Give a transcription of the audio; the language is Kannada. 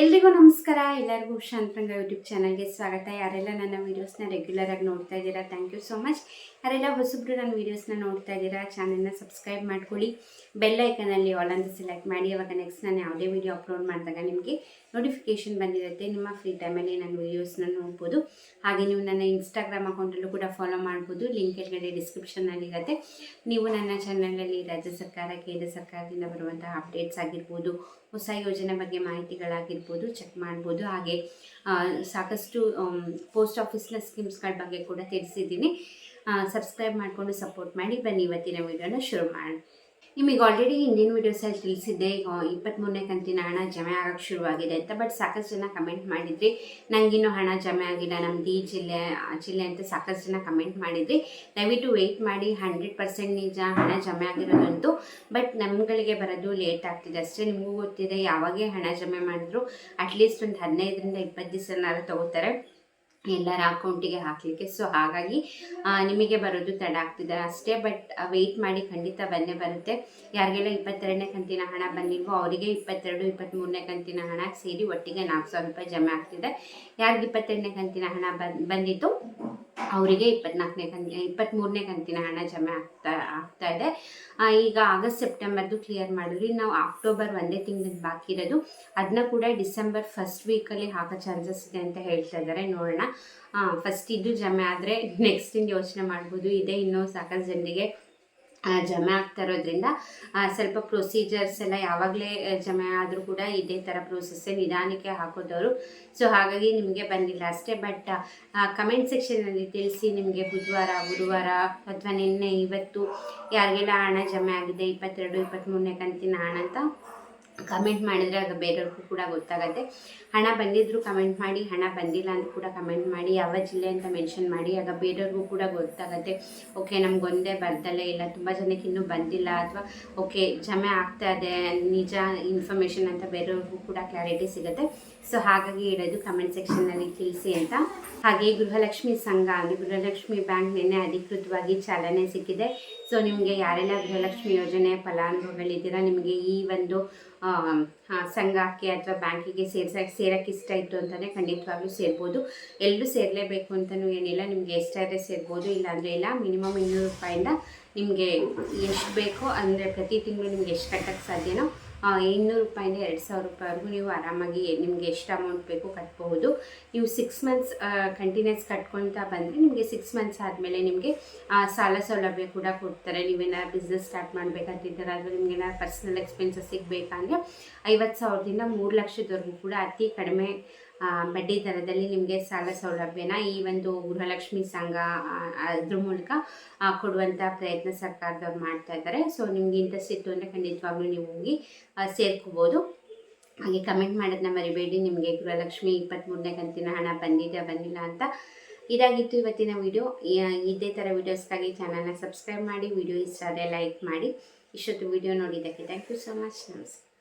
ಎಲ್ರಿಗೂ ನಮಸ್ಕಾರ. ಎಲ್ಲರಿಗೂ ಶಾಂತರಂಗ ಯೂಟ್ಯೂಬ್ ಚಾನಲ್ಗೆ ಸ್ವಾಗತ. ಯಾರೆಲ್ಲ ನನ್ನ ವೀಡಿಯೋಸ್ನ ರೆಗ್ಯುಲರ್ ಆಗಿ ನೋಡ್ತಾ ಇದ್ದೀರಾ ಥ್ಯಾಂಕ್ ಯು ಸೊ ಮಚ್ ಯಾರೆಲ್ಲ ಹೊಸಬ್ರು ನನ್ನ ವೀಡಿಯೋಸ್ನ ನೋಡ್ತಾ ಇದ್ದೀರಾ ಚಾನಲ್ನ ಸಬ್ಸ್ಕ್ರೈಬ್ ಮಾಡ್ಕೊಳ್ಳಿ. ಬೆಲ್ ಐಕನಲ್ಲಿ ಆಲ್ ಅಂತ ಸೆಲೆಕ್ಟ್ ಮಾಡಿ. ಅವಾಗ ನೆಕ್ಸ್ಟ್ ನಾನು ಯಾವುದೇ ವೀಡಿಯೋ ಅಪ್ಲೋಡ್ ಮಾಡಿದಾಗ ನಿಮಗೆ ನೋಟಿಫಿಕೇಶನ್ ಬಂದಿರುತ್ತೆ. ನಿಮ್ಮ ಫ್ರೀ ಟೈಮಲ್ಲಿ ನನ್ನ ವೀಡಿಯೋಸ್ನ ನೋಡ್ಬೋದು. ಹಾಗೆ ನೀವು ನನ್ನ ಇನ್ಸ್ಟಾಗ್ರಾಮ್ ಅಕೌಂಟಲ್ಲೂ ಕೂಡ ಫಾಲೋ ಮಾಡ್ಬೋದು. ಲಿಂಕ್ ಕೆಳಗಡೆ ಡಿಸ್ಕ್ರಿಪ್ಷನಲ್ಲಿ ಇರುತ್ತೆ. ನೀವು ನನ್ನ ಚಾನಲಲ್ಲಿ ರಾಜ್ಯ ಸರ್ಕಾರ, ಕೇಂದ್ರ ಸರ್ಕಾರದಿಂದ ಬರುವಂತಹ ಅಪ್ಡೇಟ್ಸ್ ಆಗಿರ್ಬೋದು, ಹೊಸ ಯೋಜನೆ ಬಗ್ಗೆ ಮಾಹಿತಿಗಳಾಗಿರ್ಬೋದು ಚೆಕ್ ಮಾಡ್ಬೋದು. ಹಾಗೆ ಸಾಕಷ್ಟು ಪೋಸ್ಟ್ ಆಫೀಸ್ನ ಸ್ಕೀಮ್ಸ್ಗಳ ಬಗ್ಗೆ ಕೂಡ ತಿಳಿಸಿದ್ದೀನಿ. ಸಬ್ಸ್ಕ್ರೈಬ್ ಮಾಡಿಕೊಂಡು ಸಪೋರ್ಟ್ ಮಾಡಿ. ಬನ್ನಿ ಇವತ್ತಿನ ವೀಡಿಯೋನ ಶುರು ಮಾಡಿ. ನಿಮಗೆ ಆಲ್ರೆಡಿ ಹಿಂದಿನ ವೀಡಿಯೋಸಲ್ಲಿ ತಿಳಿಸಿದ್ದೆ ಇಪ್ಪತ್ತ್ಮೂರನೇ ಕಂತಿನ ಹಣ ಜಮೆ ಆಗೋಕ್ಕೆ ಶುರುವಾಗಿದೆ ಅಂತ ಬಟ್ ಸಾಕಷ್ಟು ಜನ ಕಮೆಂಟ್ ಮಾಡಿದ್ರಿ. ನನಗಿನ್ನೂ ಹಣ ಜಮೆ ಆಗಿಲ್ಲ, ನಮ್ದು ಈ ಜಿಲ್ಲೆ, ಆ ಜಿಲ್ಲೆ ಅಂತ ಸಾಕಷ್ಟು ಜನ ಕಮೆಂಟ್ ಮಾಡಿದ್ರಿ. ದಯವಿಟ್ಟು ವೆಯ್ಟ್ ಮಾಡಿ ಹಂಡ್ರೆಡ್ ಪರ್ಸೆಂಟ್ ನಿಜ ಹಣ ಜಮೆ ಆಗಿರೋದಂತೂ ಬಟ್ ನಮ್ಗಳಿಗೆ ಬರೋದು ಲೇಟ್ ಆಗ್ತಿದೆ ಅಷ್ಟೇ. ನಿಮಗೂ ಗೊತ್ತಿದೆ ಯಾವಾಗೇ ಹಣ ಜಮೆ ಮಾಡಿದ್ರು ಅಟ್ಲೀಸ್ಟ್ ಒಂದು ಹದಿನೈದರಿಂದ ಇಪ್ಪತ್ತು ದಿವಸನಾದ್ರು ತಗೋತಾರೆ. ಎಲ್ಲರ ಅಕೌಂಟಿಗೆ ಹಾಕಲಿಕ್ಕೆ. ಸೊ ಹಾಗಾಗಿ ನಿಮಗೆ ಬರೋದು ತಡ ಆಗ್ತಿದೆ ಅಷ್ಟೇ. ಬಟ್ ವೆಯ್ಟ್ ಮಾಡಿ ಖಂಡಿತ ಬಂದೇ ಬರುತ್ತೆ. ಯಾರಿಗೆಲ್ಲ ಇಪ್ಪತ್ತೆರಡನೇ ಕಂತಿನ ಹಣ ಬಂದಿಲ್ವೋ ಅವರಿಗೆ ಇಪ್ಪತ್ತೆರಡು, ಇಪ್ಪತ್ತ್ಮೂರನೇ ಕಂತಿನ ಹಣ ಸೇರಿ ಒಟ್ಟಿಗೆ ನಾಲ್ಕು ಸಾವಿರ ರೂಪಾಯಿ ಜಮೆ ಆಗ್ತಿದೆ. ಯಾರಿಗೆ ಇಪ್ಪತ್ತೆರಡನೇ ಕಂತಿನ ಹಣ ಬಂದ್ ಬಂದಿತ್ತು ಅವರಿಗೆ ಇಪ್ಪತ್ನಾಲ್ಕನೇ ಕಂತಿ, ಇಪ್ಪತ್ತ್ಮೂರನೇ ಕಂತಿನ ಹಣ ಜಮೆ ಆಗ್ತಾ ಆಗ್ತಾ ಇದೆ. ಈಗ ಆಗಸ್ಟ್ ಸೆಪ್ಟೆಂಬರ್ದು ಕ್ಲಿಯರ್ ಮಾಡಿದ್ರಿ ನಾವು ಅಕ್ಟೋಬರ್ ಒಂದೇ ತಿಂಗಳ ಬಾಕಿ ಇರೋದು. ಅದನ್ನ ಕೂಡ ಡಿಸೆಂಬರ್ ಫಸ್ಟ್ ವೀಕಲ್ಲಿ ಹಾಕೋ ಚಾನ್ಸಸ್ ಇದೆ ಅಂತ ಹೇಳ್ತಾ ಇದ್ದಾರೆ ನೋಡೋಣ. ಫಸ್ಟ್ ಇದು ಜಮೆ ಆದರೆ ನೆಕ್ಸ್ಟ್ ಯೋಚನೆ ಮಾಡ್ಬೋದು. ಇದೆ ಇನ್ನೂ ಸಾಕಷ್ಟು ಜನರಿಗೆ ಜಮೆ ಆಗ್ತಾ ಇರೋದ್ರಿಂದ ಸ್ವಲ್ಪ ಪ್ರೊಸೀಜರ್ಸ್ ಎಲ್ಲ ಯಾವಾಗಲೇ ಜಮೆ ಆದರೂ ಕೂಡ ಇದೇ ಥರ ಪ್ರೋಸೆಸ್ಸೇ ನಿಧಾನಕ್ಕೆ ಹಾಕೋದವರು. ಸೊ ಹಾಗಾಗಿ ನಿಮಗೆ ಬಂದಿಲ್ಲ ಅಷ್ಟೇ ಬಟ್ ಕಮೆಂಟ್ ಸೆಕ್ಷನಲ್ಲಿ ತಿಳಿಸಿ ನಿಮಗೆ ಬುಧವಾರ, ಗುರುವಾರ ಅಥವಾ ನಿನ್ನೆ ಇವತ್ತು ಯಾರಿಗೆಲ್ಲ ಹಣ ಜಮೆ ಆಗಿದೆ, ಇಪ್ಪತ್ತೆರಡು ಇಪ್ಪತ್ತ್ಮೂರನೇ ಕಂತಿನ ಹಣ ಅಂತ ಕಮೆಂಟ್ ಮಾಡಿದರೆ ಆಗ ಬೇರೆಯವ್ರಿಗೂ ಕೂಡ ಗೊತ್ತಾಗುತ್ತೆ. ಹಣ ಬಂದಿದ್ದರೂ ಕಮೆಂಟ್ ಮಾಡಿ, ಹಣ ಬಂದಿಲ್ಲ ಅಂತ ಕೂಡ ಕಮೆಂಟ್ ಮಾಡಿ, ಯಾವ ಜಿಲ್ಲೆ ಅಂತ ಮೆನ್ಷನ್ ಮಾಡಿ, ಆಗ ಬೇರೆಯವ್ರಿಗೂ ಕೂಡ ಗೊತ್ತಾಗುತ್ತೆ. ಓಕೆ ನಮ್ಗೊಂದೇ ಬರ್ದಲ್ಲೇ ಇಲ್ಲ, ತುಂಬ ಜನಕ್ಕೆ ಇನ್ನೂ ಬಂದಿಲ್ಲ ಅಥವಾ ಓಕೆ ಜಮೆ ಆಗ್ತಾ ಇದೆ, ನಿಜ ಇನ್ಫಾರ್ಮೇಷನ್ ಅಂತ ಬೇರೆಯವ್ರಿಗೂ ಕೂಡ ಕ್ಲಾರಿಟಿ ಸಿಗುತ್ತೆ. ಸೊ ಹಾಗಾಗಿ ಹೇಳೋದು ಕಮೆಂಟ್ ಸೆಕ್ಷನ್ನಲ್ಲಿ ತಿಳಿಸಿ ಅಂತ. ಹಾಗೆ ಗೃಹಲಕ್ಷ್ಮಿ ಸಂಘ ಅಂದರೆ ಗೃಹಲಕ್ಷ್ಮಿ ಬ್ಯಾಂಕ್ ನಿನ್ನೆ ಅಧಿಕೃತವಾಗಿ ಚಾಲನೆ ಸಿಕ್ಕಿದೆ. ಸೊ ನಿಮಗೆ ಯಾರೆಲ್ಲ ಗೃಹಲಕ್ಷ್ಮಿ ಯೋಜನೆ ಫಲಾನುಭವಿಗಳಿದ್ದೀರಾ, ನಿಮಗೆ ಈ ಒಂದು ಸಂಘಕ್ಕೆ ಅಥವಾ ಬ್ಯಾಂಕಿಗೆ ಸೇರ್ಸಕ್ಕೆ ಸೇರಕ್ಕೆ ಇಷ್ಟ ಇತ್ತು ಅಂತಲೇ ಖಂಡಿತವಾಗ್ಲೂ ಸೇರ್ಬೋದು. ಎಲ್ಲರೂ ಸೇರಲೇಬೇಕು ಅಂತಲೂ ಏನಿಲ್ಲ. ನಿಮಗೆ ಎಷ್ಟಾದರೆ ಸೇರ್ಬೋದು, ಇಲ್ಲಾಂದರೆ ಇಲ್ಲ. ಮಿನಿಮಮ್ ಇನ್ನೂರು ರೂಪಾಯಿಂದ ನಿಮಗೆ ಎಷ್ಟು ಬೇಕೋ ಅಂದರೆ ಪ್ರತಿ ತಿಂಗಳು ನಿಮ್ಗೆ ಎಷ್ಟು ಕಟ್ಟಕ್ಕೆ ಸಾಧ್ಯನೋ ಇನ್ನೂರು ರೂಪಾಯಿಂದ ಎರಡು ಸಾವಿರ ರೂಪಾಯಿವರೆಗೂ ನೀವು ಆರಾಮಾಗಿ ನಿಮಗೆ ಎಷ್ಟು ಅಮೌಂಟ್ ಬೇಕು ಕಟ್ಬಹುದು. ನೀವು ಸಿಕ್ಸ್ ಮಂತ್ಸ್ ಕಂಟಿನ್ಯೂಸ್ ಕಟ್ಕೊಳ್ತಾ ಬಂದರೆ ನಿಮಗೆ ಸಿಕ್ಸ್ ಮಂತ್ಸ್ ಆದಮೇಲೆ ನಿಮಗೆ ಸಾಲ ಸೌಲಭ್ಯ ಕೂಡ ಕೊಡ್ತಾರೆ. ನೀವೇನಾದ್ರು ಬಿಸ್ನೆಸ್ ಸ್ಟಾರ್ಟ್ ಮಾಡಬೇಕಂತಿದ್ದಾರೆ ಅಥವಾ ನಿಮ್ಗೆ ಏನಾದ್ರು ಪರ್ಸ್ನಲ್ ಎಕ್ಸ್ಪೆನ್ಸಸ್ ಬೇಕಂದರೆ ಐವತ್ತು ಸಾವಿರದಿಂದ ಮೂರು ಲಕ್ಷದವರೆಗೂ ಕೂಡ ಅತಿ ಕಡಿಮೆ ಬಡ್ಡಿ ದರದಲ್ಲಿ ನಿಮಗೆ ಸಾಲ ಸೌಲಭ್ಯನ ಈ ಒಂದು ಗೃಹಲಕ್ಷ್ಮಿ ಸಂಘ ಅದ್ರ ಮೂಲಕ ಕೊಡುವಂಥ ಪ್ರಯತ್ನ ಸರ್ಕಾರದವ್ರು ಮಾಡ್ತಾ ಇದ್ದಾರೆ. ಸೊ ನಿಮ್ಗೆ ಇಂಟ್ರೆಸ್ಟ್ ಇತ್ತು ಅಂದರೆ ಖಂಡಿತವಾಗ್ಲೂ ನೀವು ಹೋಗಿ ಸೇರ್ಕೋಬೋದು. ಹಾಗೆ ಕಮೆಂಟ್ ಮಾಡೋದನ್ನ ಮರಿಬೇಡಿ. ನಿಮಗೆ ಗೃಹಲಕ್ಷ್ಮಿ ಇಪ್ಪತ್ತ್ಮೂರನೇ ಕಂತಿನ ಹಣ ಬಂದಿದೆ, ಬಂದಿಲ್ಲ ಅಂತ ಇದಾಗಿತ್ತು ಇವತ್ತಿನ ವಿಡಿಯೋ ಇದೇ ಥರ ವೀಡಿಯೋಸ್ಗಾಗಿ ಚಾನಲ್ನ ಸಬ್ಸ್ಕ್ರೈಬ್ ಮಾಡಿ ವಿಡಿಯೋ ಇಷ್ಟ ಆದರೆ ಲೈಕ್ ಮಾಡಿ. ಇಷ್ಟೊತ್ತು ವಿಡಿಯೋ ನೋಡಿದ್ದಕ್ಕೆ ಥ್ಯಾಂಕ್ ಯು ಸೊ ಮಚ್ ನಮಸ್ಕಾರ.